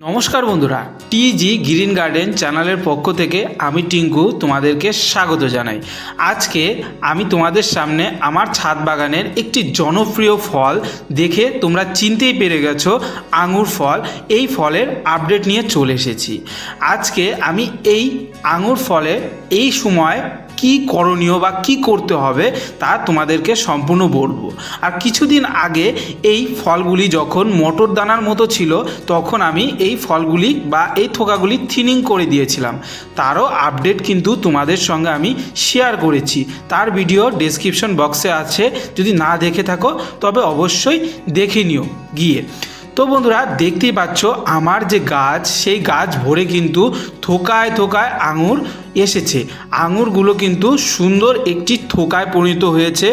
নমস্কার বন্ধুরা, টিজি green garden চ্যানেলের পক্ষ থেকে আমি টিঙ্কু তোমাদেরকে স্বাগত জানাই। আজকে আমি তোমাদের সামনে আমার ছাদ বাগানের একটি জনপ্রিয় ফল দেখে তোমরা চিনতেই পেরে গেছো, আঙুর ফল। এই ফলের আপডেট নিয়ে চলে এসেছি। আজকে আমি এই আঙুর ফলে এই সময় কি করণীয় বা কি করতে হবে তা তোমাদেরকে সম্পূর্ণ বলব। আর কিছুদিন আগে এই ফলগুলি যখন মটর দানার মতো ছিল, তখন আমি এই ফলগুলি বা এই থোকাগুলি থিনিং করে দিয়েছিলাম। তারও আপডেট কিন্তু তোমাদের সঙ্গে আমি শেয়ার করেছি। তার ভিডিও ডেসক্রিপশন বক্সে আছে। যদি না দেখে থাকো, তবে অবশ্যই দেখে নিও গিয়ে। তো বন্ধুরা দেখতেই পাচ্ছ, আমার যে গাছ, সেই গাছ ভরে কিন্তু থোকায় থোকায় আঙুর এসেছে। আঙুরগুলো কিন্তু সুন্দর একটি থোকায় পরিণত হয়েছে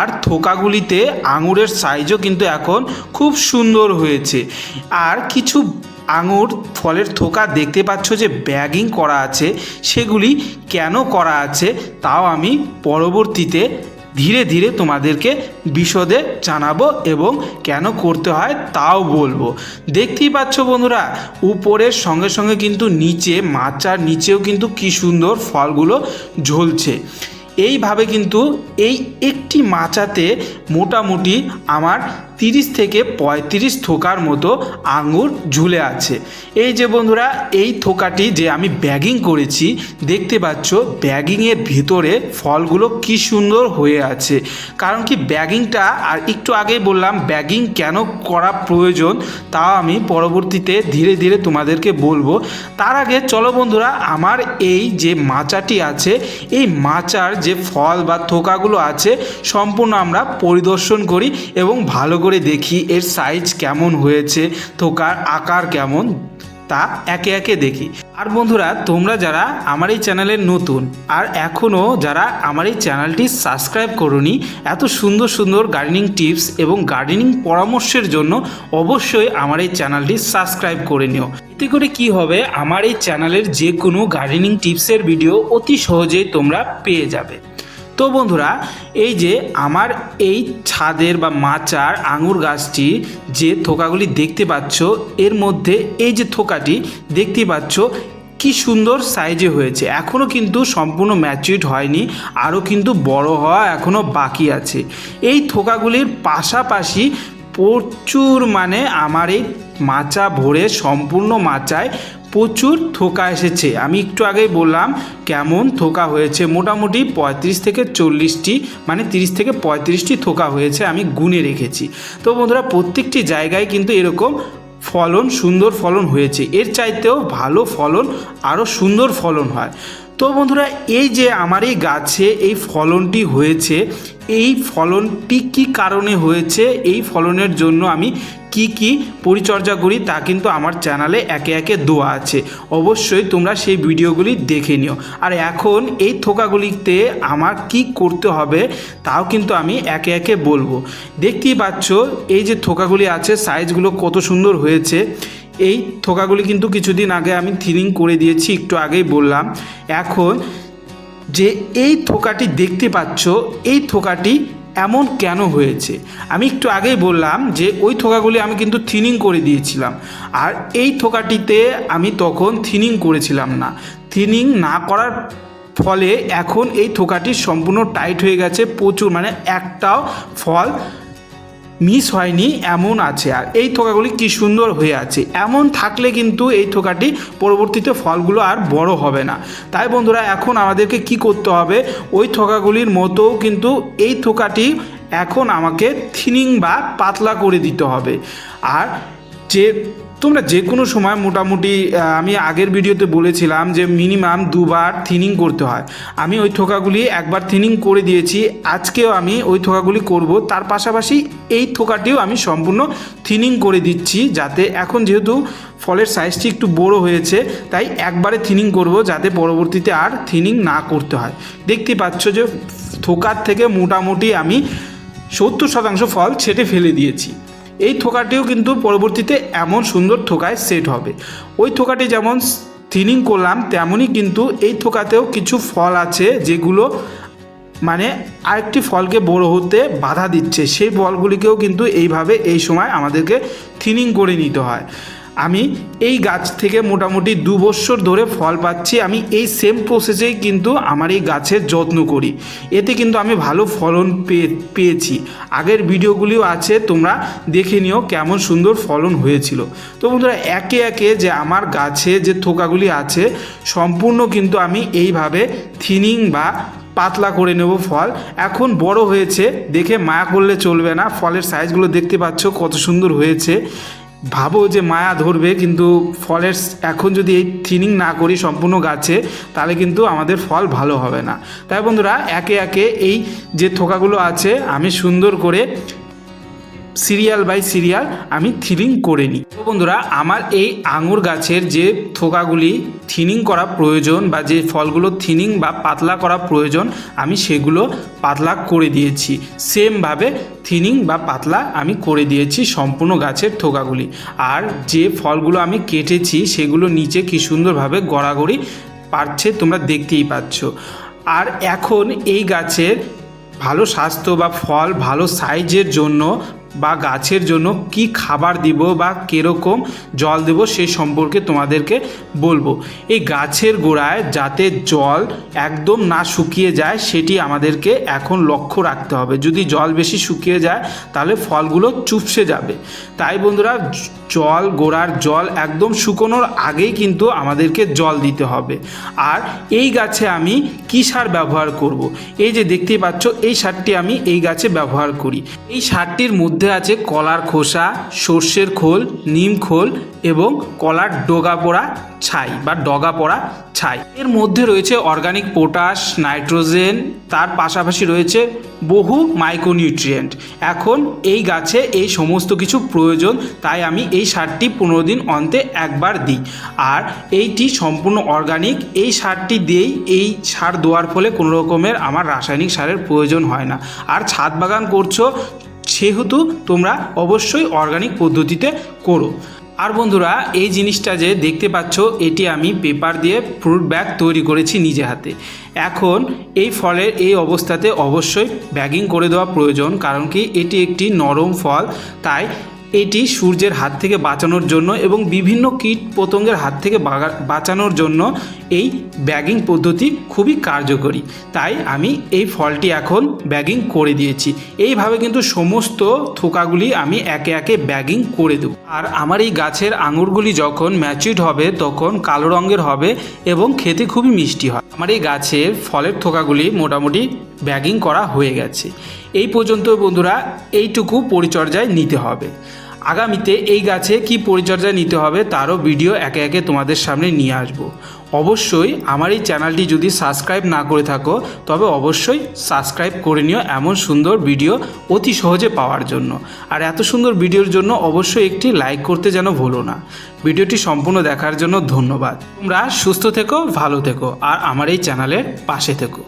আর থোকাগুলিতে আঙুরের সাইজও কিন্তু এখন খুব সুন্দর হয়েছে। আর কিছু আঙুর ফলের থোকা দেখতে পাচ্ছ যে ব্যাগিং করা আছে, সেগুলি কেন করা আছে, তাও আমি পরবর্তীতে ধীরে ধীরে তোমাদেরকে বিশদে জানাব এবং কেন করতে হয় তাও বলব। দেখতেই পাচ্ছ বন্ধুরা, উপরের সঙ্গে সঙ্গে কিন্তু নিচে, মাচার নিচেও কিন্তু কি সুন্দর ফলগুলো ঝলছে। এইভাবে কিন্তু এই একটি মাচাতে মোটামুটি আমার তিরিশ থেকে পঁয়ত্রিশ থোকার মতো আঙুর ঝুলে আছে। এই যে বন্ধুরা, এই থোকাটি যে আমি ব্যাগিং করেছি, দেখতে পাচ্ছ ব্যাগিংয়ের ভিতরে ফলগুলো কি সুন্দর হয়ে আছে। কারণ কি ব্যাগিংটা আর একটু আগেই বললাম ব্যাগিং কেন করা প্রয়োজন, তাও আমি পরবর্তীতে ধীরে ধীরে তোমাদেরকে বলব। তার আগে চলো বন্ধুরা, আমার এই যে মাচাটি আছে, এই মাচার যে ফল বা থোকাগুলো আছে, সম্পূর্ণ আমরা পরিদর্শন করি এবং ভালো করে দেখি এর সাইজ কেমন হয়েছে, থোকার আকার কেমন, তা একে একে দেখি। আর বন্ধুরা, তোমরা যারা আমার এই চ্যানেলের নতুন, আর এখনও যারা আমার এই চ্যানেলটি সাবস্ক্রাইব করনি, এত সুন্দর সুন্দর গার্ডেনিং টিপস এবং গার্ডেনিং পরামর্শের জন্য অবশ্যই আমার এই চ্যানেলটি সাবস্ক্রাইব করে নিও। এতে করে কি হবে, আমার এই চ্যানেলের যে কোনো গার্ডেনিং টিপসের ভিডিও অতি সহজেই তোমরা পেয়ে যাবে। তো বন্ধুরা, এই যে আমার এই ছাদের বা মাচার আঙুর গাছটি, যে থোকাগুলি দেখতে পাচ্ছ, এর মধ্যে এই যে থোকাটি দেখতে পাচ্ছ, কি সুন্দর সাইজে হয়েছে। এখনও কিন্তু সম্পূর্ণ ম্যাচিউড হয়নি, আরও কিন্তু বড় হওয়া এখনও বাকি আছে। এই থোকাগুলির পাশাপাশি প্রচুর মানে আমার এই মাচা ভরে সম্পূর্ণ মাচায় প্রচুর থোকা এসেছে। আমি একটু আগেই বললাম কেমন থোকা হয়েছে। মোটামুটি পঁয়ত্রিশ থেকে চল্লিশটি মানে তিরিশ থেকে পঁয়ত্রিশটি থোকা হয়েছে আমি গুনে রেখেছি। তো বন্ধুরা, প্রত্যেকটি জায়গায় কিন্তু এরকম ফলন, সুন্দর ফলন হয়েছে। এর চাইতেও ভালো ফলন, আরও সুন্দর ফলন হয়। তো বন্ধুরা, এই যে আমার এই গাছে এই ফলনটি হয়েছে, এই ফলনটি কি কারণে হয়েছে, এই ফলনের জন্য আমি কি কি পরিচর্যা করি তা কিন্তু আমার চ্যানেলে একে একে দেওয়া আছে। অবশ্যই তোমরা সেই ভিডিওগুলি দেখে নিও। আর এখন এই থোকাগুলিতে আমার কি করতে হবে তাও কিন্তু আমি একে একে বলব। দেখতেই পাচ্ছ, এই যে থোকাগুলি আছে সাইজগুলো কত সুন্দর হয়েছে। এই থোকাগুলি কিন্তু কিছুদিন আগে আমি থিনিং করে দিয়েছি, একটু আগেই বললাম। এখন যে এই থোকাটি দেখতে পাচ্ছ, এই থোকাটি এমন কেন হয়েছে? আমি একটু আগেই বললাম যে ওই থোকাগুলি আমি কিন্তু থিনিং করে দিয়েছিলাম। আর এই থোকাটিতে আমি তখন থিনিং করেছিলাম না। থিনিং না করার ফলে এখন এই থোকাটি সম্পূর্ণ টাইট হয়ে গেছে, প্রচুর মানে একটাও ফল মিস হয়নি, এমন আছে। আর এই থোকাগুলি কি সুন্দর হয়ে আছে। এমন থাকলে কিন্তু এই থোকাটি পরবর্তীতে ফলগুলো আর বড় হবে না। তাই বন্ধুরা, এখন আমাদেরকে কি করতে হবে? ওই থোকাগুলির মতো কিন্তু এই থোকাটি এখন আমাকে থিনিং বা পাতলা করে দিতে হবে। আর যে তোমরা যে কোনো সময় মোটামুটি আমি আগের ভিডিওতে বলেছিলাম যে মিনিমাম দুবার থিনিং করতে হয়। আমি ওই থোকাগুলি একবার থিনিং করে দিয়েছি, আজকেও আমি ওই থোকাগুলি করব। তার পাশাপাশি এই থোকাটিও আমি সম্পূর্ণ থিনিং করে দিচ্ছি যাতে এখন যেহেতু ফলের সাইজটি একটু বড় হয়েছে, তাই একবারে থিনিং করব যাতে পরবর্তীতে আর থিনিং না করতে হয়। দেখতে পাচ্ছ যে থোকার থেকে মোটামুটি আমি সত্তর শতাংশ ফল ছেটে ফেলে দিয়েছি। এই থোকাটিও কিন্তু পরবর্তীতে এমন সুন্দর থোকায় সেট হবে। ওই থোকাটি যেমন থিনিং করলাম, তেমনই কিন্তু এই থোকাতেও কিছু ফল আছে যেগুলো মানে আরেকটি ফলকে বড় হতে বাধা দিচ্ছে। সেই ফলগুলিকেও কিন্তু এইভাবে এই সময় আমাদেরকে থিনিং করে নিতে হয়। আমি এই গাছ থেকে মোটামুটি দু বছর ধরে ফল পাচ্ছি, আমি এই সেম প্রসেসেই কিন্তু আমার এই গাছের যত্ন করি। এতে কিন্তু আমি ভালো ফলন পেয়ে পেয়েছি। আগের ভিডিওগুলিও আছে, তোমরা দেখে নিও কেমন সুন্দর ফলন হয়েছিল। তো বন্ধুরা, একে একে যে আমার গাছে যে থোকাগুলি আছে, সম্পূর্ণ কিন্তু আমি এইভাবে থিনিং বা পাতলা করে নেব ফল। এখন বড় হয়েছে, দেখে মায়া করলে চলবে না। ফলের সাইজগুলো দেখতে পাচ্ছ কত সুন্দর হয়েছে। ভাবো যে মায়া ধরবে, কিন্তু ফলের এখন যদি এই থিনিং না করি সম্পূর্ণ গাছে, তাহলে কিন্তু আমাদের ফল ভালো হবে না। তাই বন্ধুরা, একে একে এই যে থোকাগুলো আছে, আমি সুন্দর করে সিরিয়াল বাই সিরিয়াল আমি থিনিং করে নিই। তো বন্ধুরা, আমার এই আঙুর গাছের যে থোকাগুলি থিনিং করা প্রয়োজন বা যে ফলগুলো থিনিং বা পাতলা করা প্রয়োজন, আমি সেগুলো পাতলা করে দিয়েছি। সেমভাবে থিনিং বা পাতলা আমি করে দিয়েছি সম্পূর্ণ গাছের থোকাগুলি। আর যে ফলগুলো আমি কেটেছি, সেগুলো নিচে কি সুন্দরভাবে গড়াগড়ি পারছে তোমরা দেখতেই পাচ্ছ। আর এখন এই গাছের ভালো স্বাস্থ্য বা ফল ভালো সাইজের জন্য বা গাছের জন্য কি খাবার দিব বা কীরকম জল দেব সেই সম্পর্কে তোমাদেরকে বলব। এই গাছের গোড়ায় যাতে জল একদম না শুকিয়ে যায়, সেটি আমাদেরকে এখন লক্ষ্য রাখতে হবে। যদি জল বেশি শুকিয়ে যায়, তাহলে ফলগুলো চুপসে যাবে। তাই বন্ধুরা, জল, গোড়ার জল একদম শুকোনোর আগেই কিন্তু আমাদেরকে জল দিতে হবে। আর এই গাছে আমি কী সার ব্যবহার করব। এই যে দেখতেই পাচ্ছ, এই সারটি আমি এই গাছে ব্যবহার করি। এই সারটির মধ্যে আছে কলার খোসা, সর্ষের খোল, নিম খোল এবং কলার ডগা পোড়া ছাই বা ডগা পোড়া ছাই। এর মধ্যে রয়েছে অর্গানিক পটাশ, নাইট্রোজেন, তার পাশাপাশি রয়েছে বহু মাইক্রোনিউট্রিয়েন্ট। এখন এই গাছে এই সমস্ত কিছু প্রয়োজন, তাই আমি এই সারটি পনেরো দিন অন্তে একবার দিই। আর এইটি সম্পূর্ণ অর্গানিক, এই সারটি দিয়েই এই সার দেওয়ার ফলে কোনো রকমের আমার রাসায়নিক সারের প্রয়োজন হয় না। আর ছাদ বাগান করছ সেহেতু তোমরা অবশ্যই অর্গানিক পদ্ধতিতে করো। আর বন্ধুরা, এই জিনিসটা যে দেখতে পাচ্ছ, এটি আমি পেপার দিয়ে ফ্রুট ব্যাগ তৈরি করেছি নিজে হাতে। এখন এই ফলের এই অবস্থাতে অবশ্যই ব্যাগিং করে দেওয়া প্রয়োজন, কারণ কি এটি একটি নরম ফল, তাই এটি সূর্যের হাত থেকে বাঁচানোর জন্য এবং বিভিন্ন কীট পতঙ্গের হাত থেকে বাঁচানোর জন্য এই ব্যাগিং পদ্ধতি খুবই কার্যকরী। তাই আমি এই ফলটি এখন ব্যাগিং করে দিয়েছি। এইভাবে কিন্তু সমস্ত থোকাগুলি আমি একে একে ব্যাগিং করে দেব। আর আমার এই গাছের আঙুরগুলি যখন ম্যাচিউড হবে, তখন কালো রঙের হবে এবং খেতে খুবই মিষ্টি হয়। আমার এই গাছের ফলের থোকাগুলি মোটামুটি ব্যাগিং করা হয়ে গেছে। এই পর্যন্ত বন্ধুরা, এইটুকু পরিচর্যায় নিতে হবে। আগামীতে এই গাছে কি পরিচর্যা নিতে হবে তারও ভিডিও একে একে তোমাদের সামনে নিয়ে আসব। অবশ্যই আমার এই চ্যানেলটি যদি সাবস্ক্রাইব না করে থাকো, তবে অবশ্যই সাবস্ক্রাইব করে নিও এমন সুন্দর ভিডিও অতি সহজে পাওয়ার জন্য। আর এত সুন্দর ভিডিওর জন্য অবশ্যই একটি লাইক করতে যেন ভুলো না। ভিডিওটি সম্পূর্ণ দেখার জন্য ধন্যবাদ। তোমরা সুস্থ থেকো, ভালো থেকো, আর আমার এই চ্যানেলের পাশে থেকো।